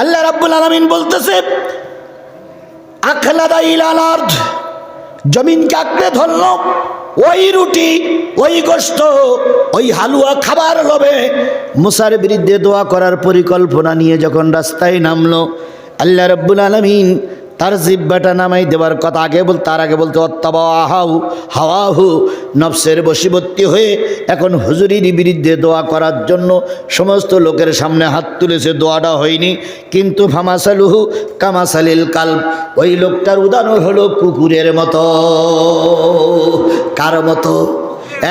আল্লাহ রাব্বুল আলমিন বলতেছে, আখলাদা ইলাল আরদ, জমিনকে আঁকড়ে ধরল, ওই রুটি, ওই গোস্ত ওই হালুয়া খাবার লোভে মুসার বিরুদ্ধে দোয়া করার পরিকল্পনা নিয়ে যখন রাস্তায় নামলো, আল্লাহ রব্বুল আলমিন তার জিব্বাটা নামাই দেওয়ার কথা আগে বল, তার আগে বলতে অত্তাবা আহাউ হাওয়াহু, নফসের বশীবর্তী হয়ে এখন হুজুরির বিরুদ্ধে দোয়া করার জন্য সমস্ত লোকের সামনে হাত তুলেছে, দোয়াটা হয়নি। কিন্তু ফামাসালুহু কামাসালিল কাল ওই লোকটার উদাহরণ হলো কুকুরের মতো। কার মতো?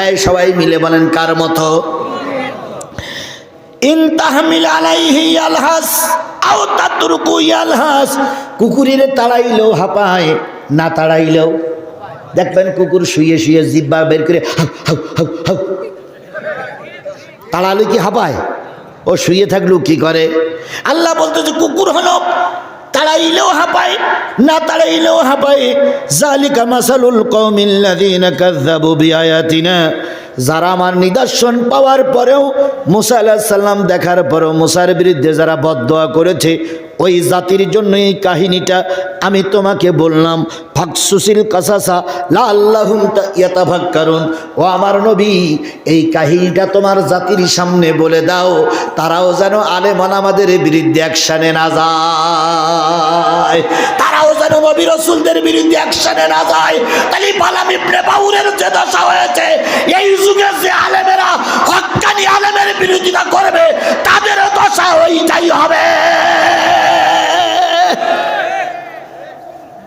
এই সবাই মিলে বলেন কার মতো? ইন তাহমিল আলাইহি আলহাস আও তাতরুকু ইয়ালহাস। কুকুরের তাড়াইলেও হাঁপায়, না তাড়াইলেও। দেখবেন কুকুর শুয়ে শুয়ে জিব্বা বের করে তাড়ালে কি হাঁপায়? ও শুয়ে থাকলেও কি করে? আল্লাহ বলতেছে কুকুর হলো, তাড়াইলেও হাঁপায়, না তাড়াইলেও হাঁপায়। জালিকা মাসালুল কৌমিল্লাযীনা কাযযাবু বিআয়াতিনা। যারা আমার নিদর্শন পাওয়ার পরেও মুসা আল্লাহ সাল্লাম দেখার পরেও মুসার বিরুদ্ধে যারা বদদোয়া করেছে ওই জাতির জন্য এই কাহিনীটা আমি তোমাকে বললাম। ফাকসুসিল কাসাসা লা আল্লাহুম ইয়াতাভাগ কারণ ও আমার নবী, এই কাহিনীটা তোমার জাতির সামনে বলে দাও, তারাও যেন আলেমন আমাদের বিরুদ্ধে অ্যাকশানে না যায়। তারাও যেন নবী রসুলদের বিরুদ্ধে অ্যাকশানে না যায়। তাহলে পালাম ইবনে বাউরের যে দশা হয়েছে, এই যুগে যে আলেমেরা হক্কানি আলেমের বিরোধিতা করবে তাদের দশা ওইটাই হবে।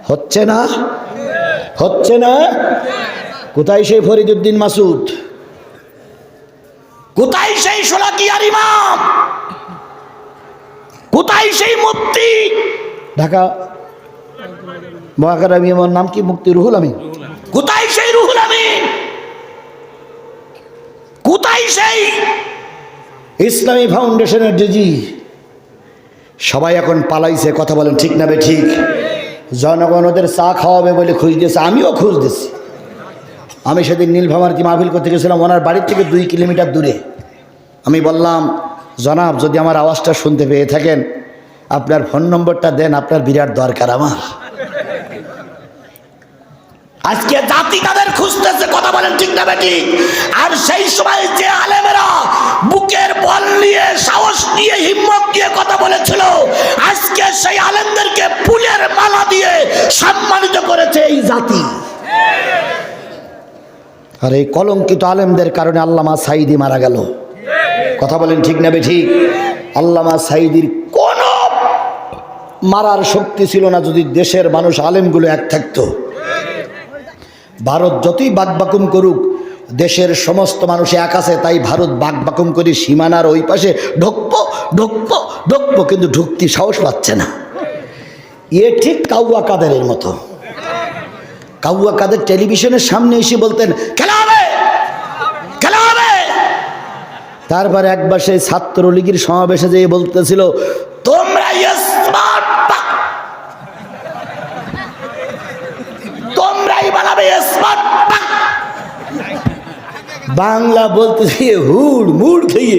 হচ্ছে না? হচ্ছে না? কোথায় সেই ফরিদুদ্দিন মাসুদ? কোথায় সেই সোলাকিয়ার ইমাম? কোথায় সেই মুক্তি ঢাকা মহাকার আমি আমার নাম কি? মুক্তি রুহুল আমি কোথায় সেই রুহুল আমি কোথায় সেই ইসলামী ফাউন্ডেশনের ডিজি সবাই এখন পালাইছে, কথা বলেন ঠিক না বে ঠিক? জনগণ ওদের চা খাওয়াবে বলে খুঁজ দিয়েছে, আমিও খুঁজ দিয়েছি। আমি সেদিন নীলভামারতি মাহফিল করতে গেছিলাম, ওনার বাড়ির থেকে দুই কিলোমিটার দূরে। আমি বললাম, জনাব, যদি আমার আওয়াজটা শুনতে পেয়ে থাকেন, আপনার ফোন নম্বরটা দেন, আপনার বিরাট দরকার আমার। আজকে জাতি তাদের খুঁজতেছে, কথা বলেন ঠিক না বেটি। আর সেই সময় যে আলেমেরা বুকের বল নিয়ে, সাহস নিয়ে, হিম্মত দিয়ে কথা বলেছিল, আজকে সেই আলেমদেরকে ফুলের মালা দিয়ে সম্মানিত করেছে এই জাতি। আর এই কলঙ্কিত আলেমদের কারণে আল্লামা সাইদি মারা গেল। কথা বলেন ঠিক না বেঠিক আল্লামা সাইদির কোন মারার শক্তি ছিল না যদি দেশের মানুষ আলেমগুলো এক থাকতো। ভারত যতই বাকবাকুম করুক, দেশের সমস্ত মানুষ এক আছে, তাই ভারত বাকবাকুম করে সীমানার ওই পাশে ঢুকবো ঢুকবো ঢুকবো, কিন্তু ঢুকতে সাহস পাচ্ছে না। এ ঠিক কাউয়া কাদেরের মতো। কাউয়া কাদের টেলিভিশনের সামনে এসে বলতেন, খেলা হবে খেলা হবে। তারপরে একবার সেই ছাত্রলীগের সমাবেশে যেয়ে বলতেছিল বাংলা বলতেছি হুড় মুড় খেয়ে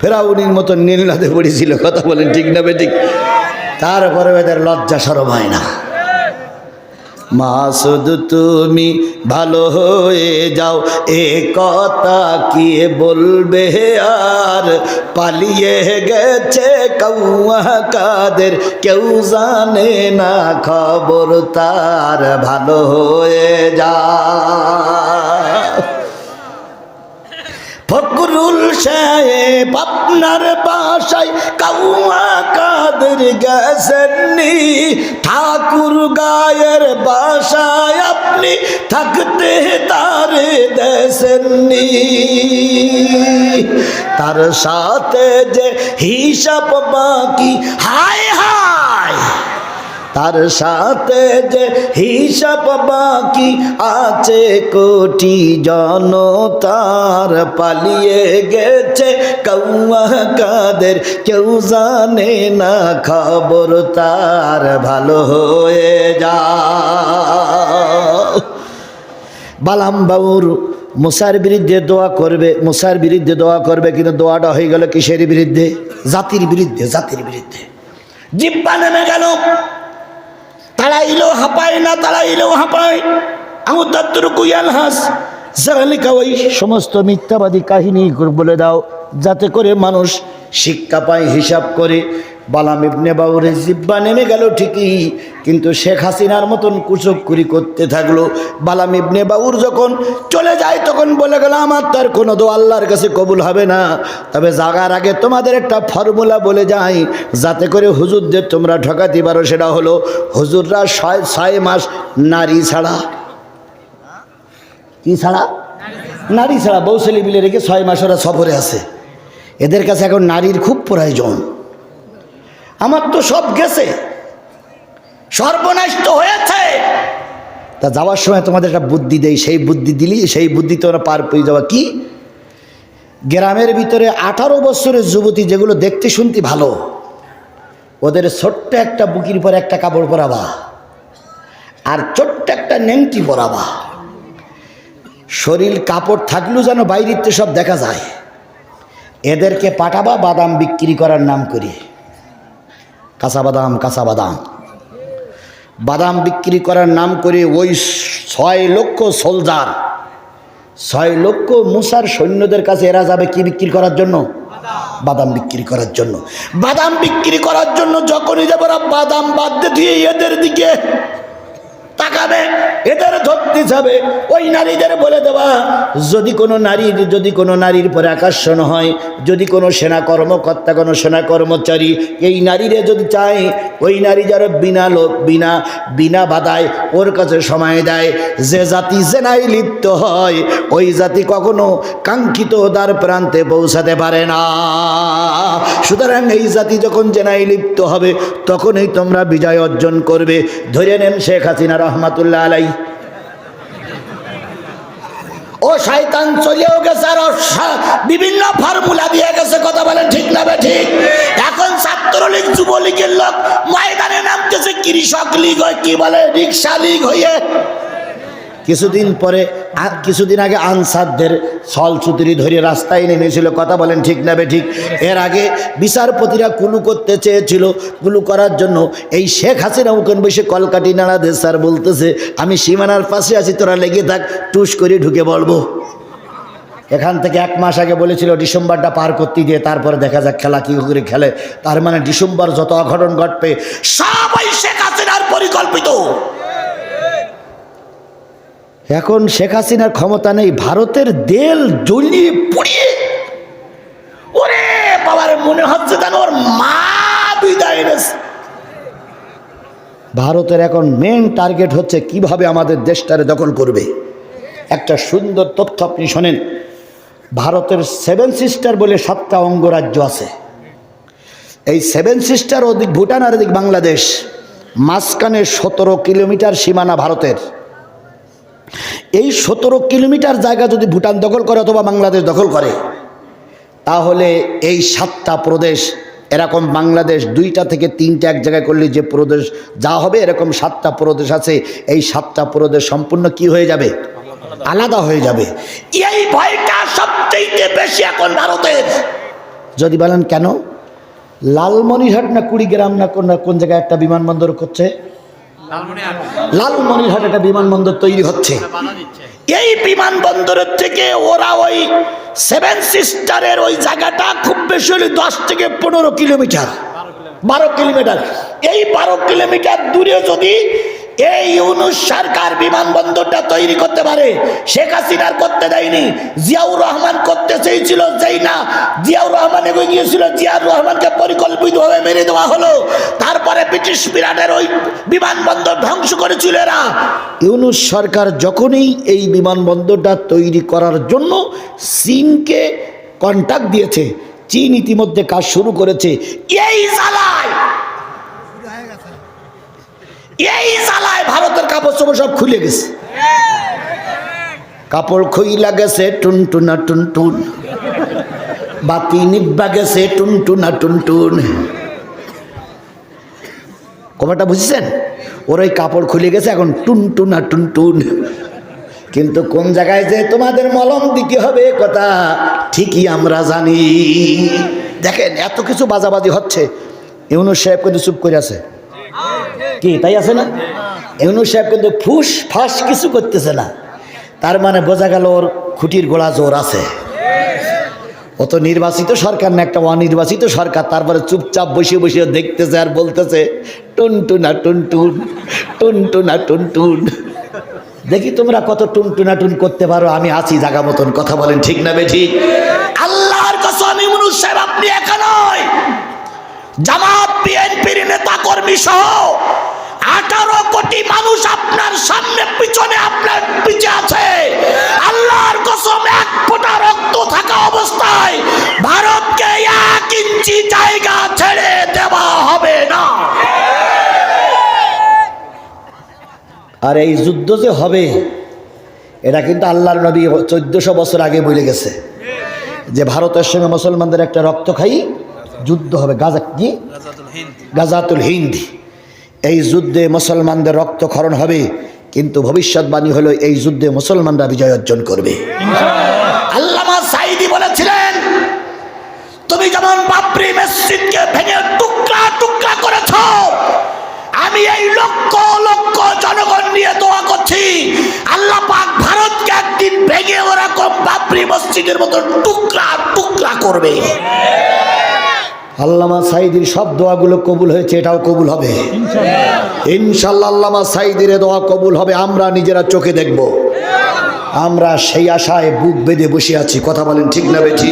ফেরাউনির মতন নীলনাথে পড়েছিল, কথা বলেন ঠিক না বেঠিক? তারপরে এদের লজ্জা সরম হয় না। মাসুদ তুমি ভালো হয়ে যাও, এ কথা কি বলবে? আর পালিয়ে গেছে কৌয়া কাদের, কেউ জানে না খবর তার ভালো হয়ে যা ফকরুল সাহেব আপনার বাসায় কাউয়া কাদের গেছেননি? ঠাকুর গায়ের বাসায় আপনি থাকতে তারে দেশেননি তার সাথে যে হিসাব বাকি, হায় হায়! তার সাথে যে হিসাব বাকি আছে কোটি জনতার পালিয়ে গেছে। কৌয়া কাদের কেউ জানে না, খবর তার ভালো হয়ে যা বালাম বাবুর মুসার বিরুদ্ধে দোয়া করবে, মুসার বিরুদ্ধে দোয়া করবে, কিন্তু দোয়াটা হয়ে গেল কিসের বিরুদ্ধে? জাতির বিরুদ্ধে জাতির বিরুদ্ধে। জিব্বা নেমে গেল। তাড়াইলেও হাঁপায় না তারা তাড়াইলেও হাঁপায়। আমার দাত্তর কুইয়াল হাস। জালিকা ওই সমস্ত মিথ্যাবাদী কাহিনী বলে দাও, যাতে করে মানুষ শিক্ষা পায়, হিসাব করে। বালাম ইবনে বাউরে জিব্বা নেমে গেল ঠিকই, কিন্তু শেখ হাসিনার মতন কুচক্কুরি করতে থাকল। বালাম ইবনে বাউর যখন চলে যায়, তখন বলে গেল, আমার তার কোনো দো আল্লাহর কাছে কবুল হবে না। তবে জাগার আগে তোমাদের একটা ফর্মুলা বলে যাই, যাতে করে হুজুরদের তোমরা ঠকাতে পারো, সেটা হলো, হুজুররা ছয় ছয় মাস নারী ছাড়া। কি ছাড়া? নারী ছাড়া। বৌসলি বিলে রেখে ছয় মাস ওরা সফরে আছে। এদের কাছে এখন নারীর খুব প্রয়োজন। আমার তো সব গেছে। সর্বনাশ তো হয়েছে। তা যাওয়ার সময় তোমাদের একটা বুদ্ধি দেই, সেই বুদ্ধি দিলি, সেই বুদ্ধি তোমরা পার পেয়ে যাওয়া কি? গ্রামের ভিতরে আঠারো বছরের যুবতী যেগুলো দেখতে শুনতে ভালো, ওদের ছোট্ট একটা বুকির পর একটা কাপড় পরাবা, আর ছোট্ট একটা নেংটি পরাবা। শরীর, কাপড় থাকলেও যেন বাইরেতে সব দেখা যায়। এদেরকে পাঠাবা বাদাম বিক্রি করার নাম করে কাঁচা বাদাম কাঁচা বাদাম। বাদাম বিক্রি করার নাম করে ওই ছয় লক্ষ সোলজার, ছয় লক্ষ মুসার সৈন্যদের কাছে এরা যাবে কি বিক্রি করার জন্য? বাদাম বিক্রি করার জন্য। বাদাম বিক্রি করার জন্য যখনই যাবে বাদাম বাদ দিয়ে এদের দিকে তাকাবে, এদের ধরতে যাবে। ওই নারীদের বলে দেওয়া, যদি কোনো নারীর, যদি কোনো নারীর পরে আকর্ষণ হয়, যদি কোনো সেনা কর্মকর্তা, কোনো সেনা কর্মচারী, এই নারীরে যদি চায় ওই নারী যারা বিনা লোক, বিনা বিনা বাধায় ওর কাছে সময় দেয়। যে জাতি জেনায় লিপ্ত হয়, ওই জাতি কখনো কাঙ্ক্ষিত তার প্রান্তে পৌঁছাতে পারে না। সুতরাং এই জাতি যখন জেনাই লিপ্ত হবে, তখনই তোমরা বিজয় অর্জন করবে। ধরে নেন শেখ হাসিনা রহমাতুল্লাহ আলাই ও শয়তান চলেও গেছে আর বিভিন্ন ফর্মুলা দিয়ে গেছে, কথা বলেন ঠিক না বে ঠিক? এখন ছাত্রলীগ, যুবলীগের লোক ময়দানে নামতেছে, কৃষক লীগ হয়, কি বলে, রিক্সা লীগ হয়ে কিছুদিন পরে কিছুদিন আগে আনসারদের ছল চুতুরি ধরে রাস্তায় নেমেছিল। কথা বলেন ঠিক না বে ঠিক? এর আগে বিচারপতিরা কুলু করতে চেয়েছিল। কুলু করার জন্য এই শেখ হাসিনা উকেন বসে কলকাটি নাড়া দে, স্যার বলতেছে, আমি সীমানার পাশে আছি, তোরা লেগে থাক, টুস করে ঢুকে বলব। এখান থেকে এক মাস আগে বলেছিল, ডিসেম্বরটা পার করতে দিয়ে তারপরে দেখা যাক খেলা কি করে খেলে। তার মানে ডিসেম্বর যত অঘটন ঘটবে, সবাই শেখ হাসিনার পরিকল্পিত। এখন শেখ হাসিনার ক্ষমতা নেই, ভারতের দেল জ্বলিয়ে পুড়িয়ে। ওরে বাবার মনে হচ্ছে যেন ওর মা বিদায় ভারতের এখন মেন টার্গেট হচ্ছে কীভাবে আমাদের দেশটারে দখল করবে। একটা সুন্দর তথ্য আপনি শোনেন। ভারতের সেভেন সিস্টার বলে সাতটা অঙ্গরাজ্য আছে। এই সেভেন সিস্টার ওদিক ভুটান আর ওদিক বাংলাদেশ। মাঝখানে সতেরো কিলোমিটার সীমানা ভারতের। এই সতেরো কিলোমিটার জায়গা যদি ভুটান দখল করে অথবা বাংলাদেশ দখল করে, তাহলে এই সাতটা প্রদেশ এরকম বাংলাদেশ দুইটা থেকে তিনটা এক জায়গায় করলে যে প্রদেশ যা হবে, এরকম সাতটা প্রদেশ আছে, এই সাতটা প্রদেশ সম্পূর্ণ কি হয়ে যাবে? আলাদা হয়ে যাবে। এই ভয়টা সবচেয়ে বেশি এখন ভারতের। যদি বলেন কেন? লালমনিরহাট না কুড়িগ্রাম না কোন কোন জায়গায় একটা বিমানবন্দর করছে? লালমনিরহাট। একটা বিমানবন্দর তৈরি হচ্ছে। এই বিমানবন্দরের থেকে ওরা ওই সেভেন সিস্টারের ওই জায়গাটা খুব বেশি হলে দশ থেকে পনেরো কিলোমিটার। বারো কিলোমিটার। এই বারো কিলোমিটার দূরে যদি এই ইউনুস সরকার বিমানবন্দরটা তৈরি করতে পারে। শেখ হাসিনার করতে দেয়নি। জিয়াউর রহমান করতে চেয়েছিল, যেই না, জিয়াউর রহমান এগিয়ে গিয়েছিল, জিয়াউর রহমানকে পরিকল্পিতভাবে মেরে দেওয়া হলো। তারপরে ব্রিটিশ বিরাটের ওই বিমানবন্দর ধ্বংস করেছিল এরা। ইউনুস সরকার যখনই এই বিমানবন্দরটা তৈরি করার জন্য চীনকে কন্ট্যাক্ট দিয়েছে, চীন ইতিমধ্যে কাজ শুরু করেছে। এই জ্বালায় এই জ্বালায় ভারতের কাপড় চোপড় সব খুলে গেছে। কাপড় খুইলা গেছে, টুনটুনা টুনটুন। বাতি নিব্বা গেছে, টুনটুনা টুনটুন। কবাটা বুঝছেন? ওর ওই কাপড় খুলে গেছে, এখন টুনটুনা টুনটুন। কিন্তু কোন জায়গায় যে তোমাদের মলম দিতে হবে কথা, ঠিকই আমরা জানি। দেখেন, এত কিছু বাজাবাজি হচ্ছে। ইউনুস সাহেব কিন্তু চুপ করে আছে। কি, তাই আছে না? ইউনুস সাহেব কিন্তু ফুস ফাঁস কিছু করতেছে না। তার মানে বোঝা গেল ওর খুঁটির গোড়া জোর আছে। ও তো নির্বাচিত সরকার না, একটা অনির্বাচিত সরকার, তারপরে চুপচাপ বসে বসে দেখতেছে আর বলতেছে, টুনটুনা, টুনটুন টুনটুনা, টুনটুন। দেখি তোমরা কত টুনটুনা টুন করতে পারো, আমি আছি জাগা মতন, কথা বলেন ঠিক না বে ঠিক আল্লাহর সাহেব, আপনি একা নয় জামাত, বিএনপির নেতা কর্মী সহ আঠারো কোটি মানুষ আপনার সামনে, পিছনে আপনার পিছে আছে। আল্লাহর কসম, এক ফোঁটা রক্ত থাকা অবস্থায় ভারতকে এক ইঞ্চি জায়গা ছেড়ে দেওয়া হবে না। আর এই যুদ্ধ যে হবে, এটা কিন্তু আল্লাহর নবী চোদ্দশো বছর আগে বলে গেছে যে, ভারতের সঙ্গে মুসলমানদের একটা রক্তখাই যুদ্ধ হবে গাজা কি? গাজাতুল হিন্দ। এই যুদ্ধে মুসলমানদের রক্তক্ষরণ হবে কিন্তু ভবিষ্যৎবাণী হলো এই যুদ্ধে মুসলমানরা বিজয় অর্জন করবে। আল্লামা সাইদি বলেছিলেন তুমি যেমন বাবরি মসজিদকে ভেঙে টুকরা টুকরা করেছ আমি এই লক্ষ লক্ষ জনগণ নিয়ে দোয়া করছি আল্লাহ পাক ভারতকে একদিন ভেঙে ওরকম বাবরি মসজিদের মতো টুকরা টুকরা করবে। আল্লামা সাইদির সব দোয়াগুলো কবুল হয়েছে এটাও কবুল হবে। ইনশাল্লাহ আল্লামা সাইদির এ দোয়া কবুল হবে আমরা নিজেরা চোখে দেখব। আমরা সেই আশায় বুক বেঁধে বসে আছি কথা বলেন ঠিক না বেঠি?